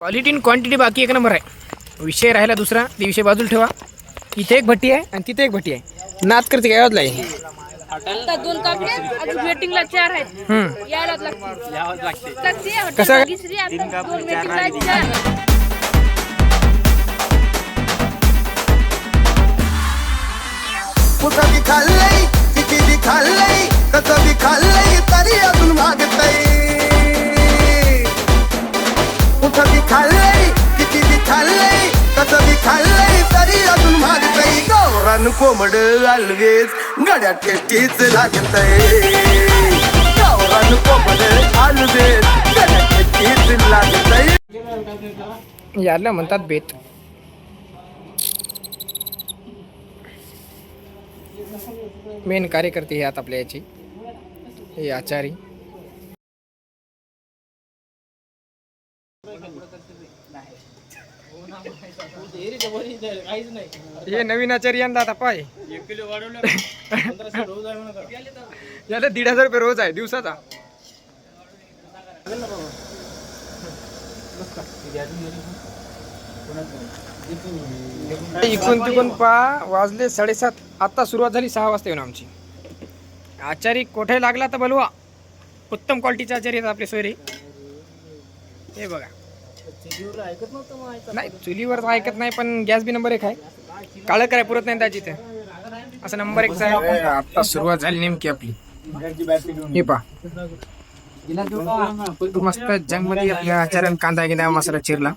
Quality आणि quantity बाकी एक नंबर आहे. विषय राहिला दुसरा ते विषय बाजूला ठेवा. इथे एक भट्टी आहे आणि तिथे एक भट्टी आहे. नाच करते काय वाजला आहे आता दोन कापले अजून वेटिंगला चार आहेत. हम्म. यायलाच लागते लागते हॉटेल कसं? भाग्यश्री आता दोन वेटिंगला आहेत चार. कुठं बी खाल्लंय किती बी खाल्लंय कसं बी खाल्लंय तरी गावरान कोंबड अलवेज गड्या टेस्टीच लागत गावरान कोंबड अलवेज गड्या टेस्टीच याला म्हणतात बेत. मेन कार्यकर्ते हे आता आपल्या याची. हे आचारी. हे नवीन आचारी यंदा आता पाय. याला दीड हजार रुपये रोज आहे दिवसाचा. इकून तिकून पा वाजले साडेसात. आता सुरुवात झाली सहा वाजता येऊन आमची. आचारी कोठे लागला तर बलवा. उत्तम क्वालिटीचे आचारी आहेत आपले सोयरे. हे बघा. नाही चुलीवर तर ऐकत नाही पण गॅस बी नंबर एक आहे. काळं काय पुरत नाही त्याची ते असं नंबर एक आहे आता सुरुवात झाली नेमकी आपली. हे पा मस्त जंगमध्ये आपल्या आचार्यानं कांदा गिंदा मसाला चिरला.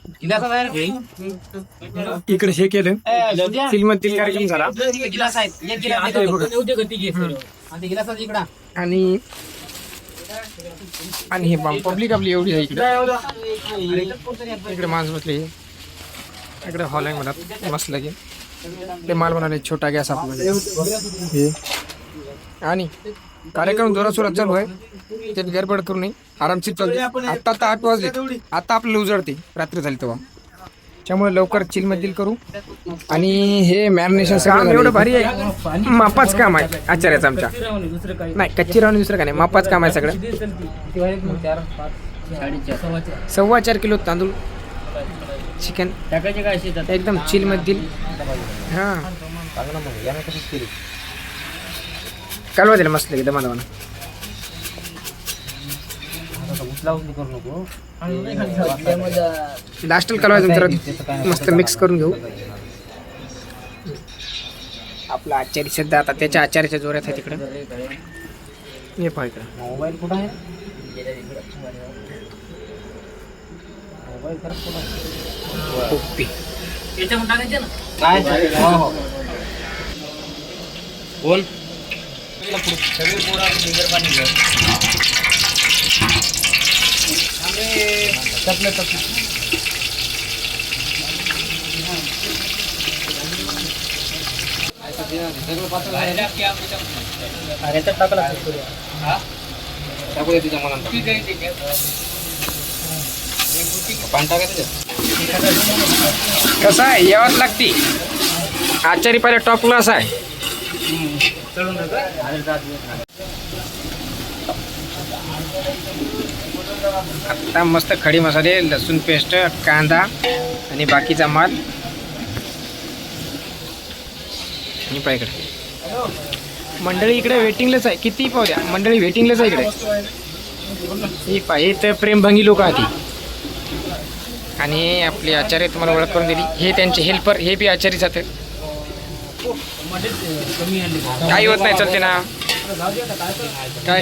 इकडे हे केलं. फिल्मतील कार्यक्रम झाला. आणि आणि हे पब्लिक आपली एवढी आहे इकडे. इकडे माणसं बसले इकडे हॉल आहे म्हणत मस्त की ते माल म्हणाले छोटा गॅस आपला. हे. आणि कार्यक्रम जोरात सुरात चालू आहे. त्यात गडबड करू नये. आरामशीर चालू आता आता आठ वाजले. आता आपल्याला उजळते. रात्री झाली तेव्हा. त्यामुळे लवकर चिल मधील करू. आणि हे मॅरिनेशन काम एवढं भारी आहे. मापाच काम आहे. आचार्याचं आमच्या. नाही कच्ची राहून दुसरं काय नाही. मापाच काम आहे सगळं. सव्वा चार किलो तांदूळ चिकन एकदम चिल मधील हा. कालवा दिला मस्त लगे दमा दमाना लास्टल कालवा जरा मस्त मिक्स करून घेऊ. आपला आचारी सध्या आता त्याच्या आचार्याच्या जोरात आहे तिकडं. हे पहा इकडं. मोबाईल कुठं आहे? कोप्पी काय हो हो बोल टाकू दे तिच्या मनात पाणी टाकायचं कसं आहे? यावंच लागते. आचारी पहिले टॉप क्लास आहे. आता मस्त खडी मसाले लसूण पेस्ट कांदा आणि बाकीचा माल. आणि मंडळी इकडे वेटिंगलाच आहे. किती पाहू द्या. मंडळी वेटिंगलाच आहे इकडे. ही पाहिजे तर प्रेमभंगी लोक आधी आणि आपले आचार्य तुम्हाला ओळख करून दिली. हे त्यांचे हेल्पर हे बी आचार्य जाते काही होत नाही चालते ना. काय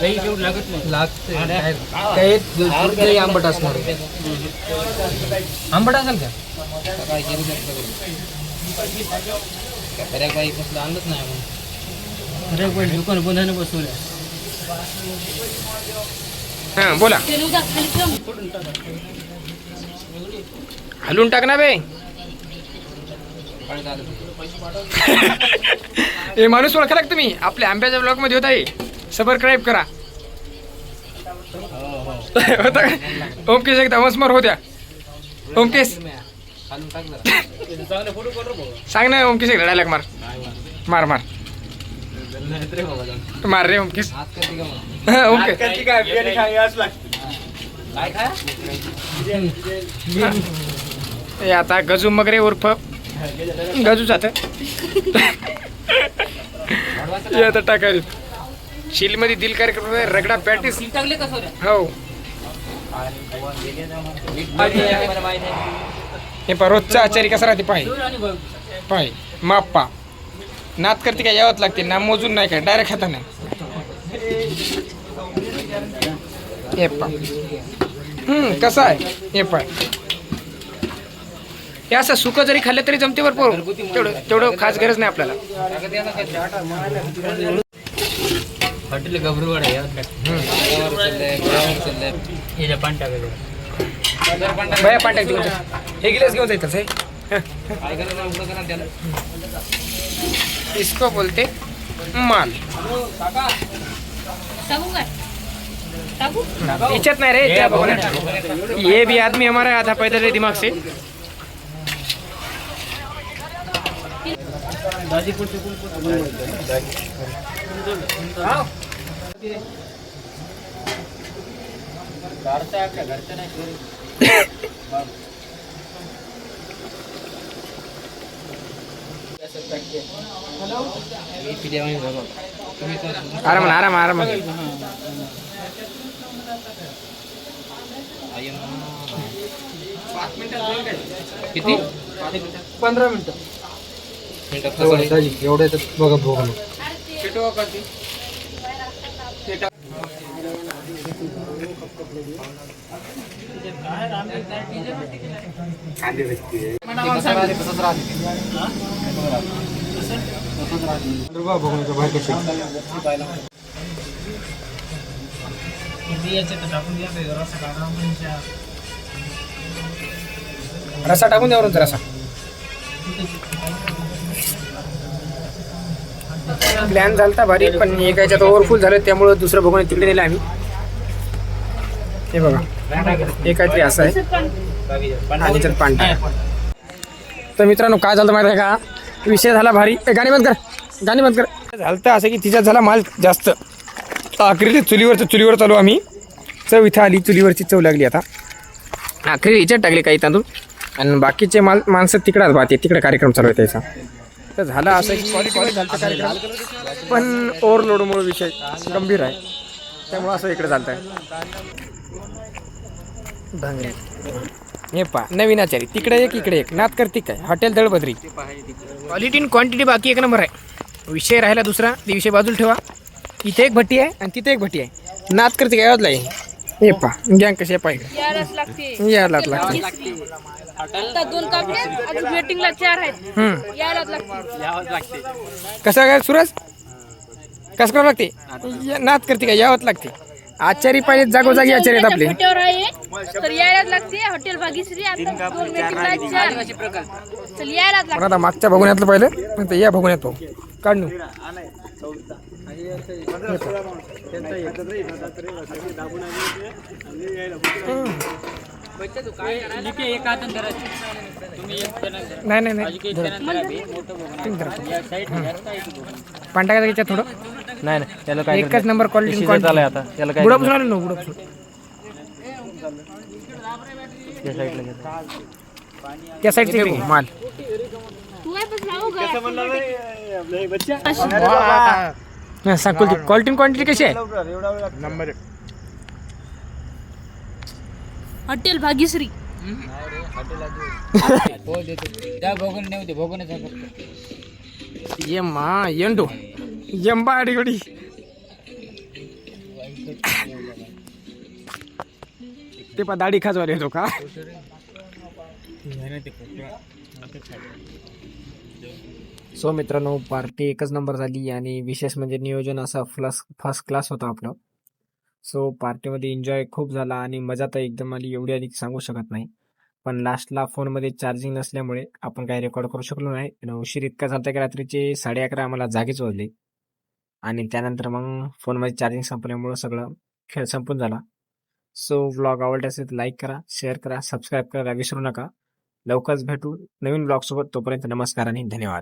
लागते काही काही आंबट असणार. आंबट असेल का? काय करू शकतो बऱ्याच बाई कसलं आणलंच नाही आपण. दुकान बंधाने बसवल्या. हा बोला. हलून टाक ना बे. हे माणूस ओळखा लाग तुम्ही? आपल्या आंब्याच्या ब्लॉगमध्ये होता हे. सबस्क्राईब करा. होता का? ओमकेश एकदा मस्मर होत्या. ओमकेश सांग ना ओमकेश एकदा डायलॉग मार. मार मार. मार रे ओमकेश ओके आता गजू मगरे उर्फ. गजू जात आता टाकायला चिलमध्ये दिल कार्यक्रम आहे, रगडा पॅटीस टाकले हो. हे पा रोजचा आचारी कसा राहते? पाय. पाय. माप पा नात करते काय यावंच लागते. ना मोजून नाही काय डायरेक्ट खाता नाही हे पा हम्म कसं आहे? हे पाय हे असं सुकं जरी खाल्लं तरी जमते भरपूर. तेवढं तेवढं खास गरज नाही आपल्याला. हॉटेल गबरूवाड आहे याच्या पान टाकायचं भया पांट्या घेऊन जा. हे गिलास घेऊन जायचं हे काय करायचं उघडं करा त्याला इसको बोलते माल टाकू काय टाकू इच्छत नाही रे त्या भगवान ये भी आदमी हमारा आधा पैदल है दिमाग से आराम आराम आराम किती पंधरा मिनिटं एवढं बघा बघा रसा टाकून द्या वरून रसा प्लॅन झालता भारी पण एका याच्यात ओव्हरफुल झालं त्यामुळं दुसरं बघून तिकडे नेलं आम्ही. हे बघा हे काहीतरी असं आहे. आणि त्याच्यात पांढरा. तर मित्रांनो काय झालं माहिती आहे का? विषय झाला भारी. ए, गाणी बंद कर. गाणी बंद कर. झालं तर असं की तिच्यात झाला माल जास्त. आखरी चुलीवरचं चुलीवर चालू आम्ही. चव इथं आली चुलीवरची चव लागली आता. आखरी ह्याच्यात टाकले काही तांदूळ. आणि बाकीचे माल माणसं तिकडाच बात तिकडे कार्यक्रम चालू आहे त्याचा. तर झाला असं की पण ओव्हरलोडमुळे विषय गंभीर आहे. त्यामुळं असं इकडे चालत आहे भांगरे हे पा नवीन आचारी. तिकडे एक इकडे एक. नात करते काय हॉटेल दळबद्री. क्वालिटी आणि क्वांटिटी बाकी एक नंबर आहे. विषय राहिला दुसरा. ते विषय बाजूला ठेवा. इथे एक भट्टी आहे आणि तिथे एक भट्टी आहे. नात करते काय यावंच लागेल. हे पा गँग कशी आहे पाहिजे यायलाच लागते. दोन वेटिंगला चार आहेत. लागते. कसं काय सूरज? कसं करावं लागते? या- नात करते काय यावंच लागते. आचारी पाहिजे जागोजागी आचारी आहेत आपले. फाट्यावर आहे. तर यायलाच लागते. हॉटेल भागीश्री आता दोन वेटिंगला चार तर यायलाच पण लागते. आता मागच्या भगुण्यातलं पाहिलं. पण ते या भगुण्यात पाहू काढू एक हातून धरायचं तुम्ही एक जण नाही नाही नाही धरा. तुम्ही का थोडं. नाही नाही त्याला काय एकच नंबर क्वालिटी झालंय आता. त्याला काय बुडापासून आलं ना बुडापासून त्या साईडला घ्या. त्या साईडचे माल. सांग क्वालिटी क्वालिटी क्वांटिटी कशी आहे? हॉटेल भागीश्री हो देतो त्या बघून नेऊ दे बघून फक्त यम्मा येंडो यंबा अडिगडी ते पा दाढी खाजवाले येतो का? सो मित्रांनो पार्टी एकच नंबर झाली आणि विशेष म्हणजे नियोजन असा फ्लस फर्स्ट क्लास होता आपलं. सो पार्टीमध्ये एन्जॉय खूप झाला आणि मजा तर एकदम आली एवढी आली सांगू शकत नाही. पण लास्टला फोनमध्ये चार्जिंग नसल्यामुळे आपण काही रेकॉर्ड करू शकलो नाही. उशीर इतका झाला की रात्रीचे साडे अकरा आम्हाला जागेच वाजले. आणि त्यानंतर मग फोनमध्ये चार्जिंग संपल्यामुळं सगळं खेळ संपून झाला. सो व्लॉग आवडले असेल तर लाईक करा शेअर करा सबस्क्राईब करायला विसरू नका. लवकरच भेटू नवीन ब्लॉगसोबत तोपर्यंत नमस्कार आणि धन्यवाद.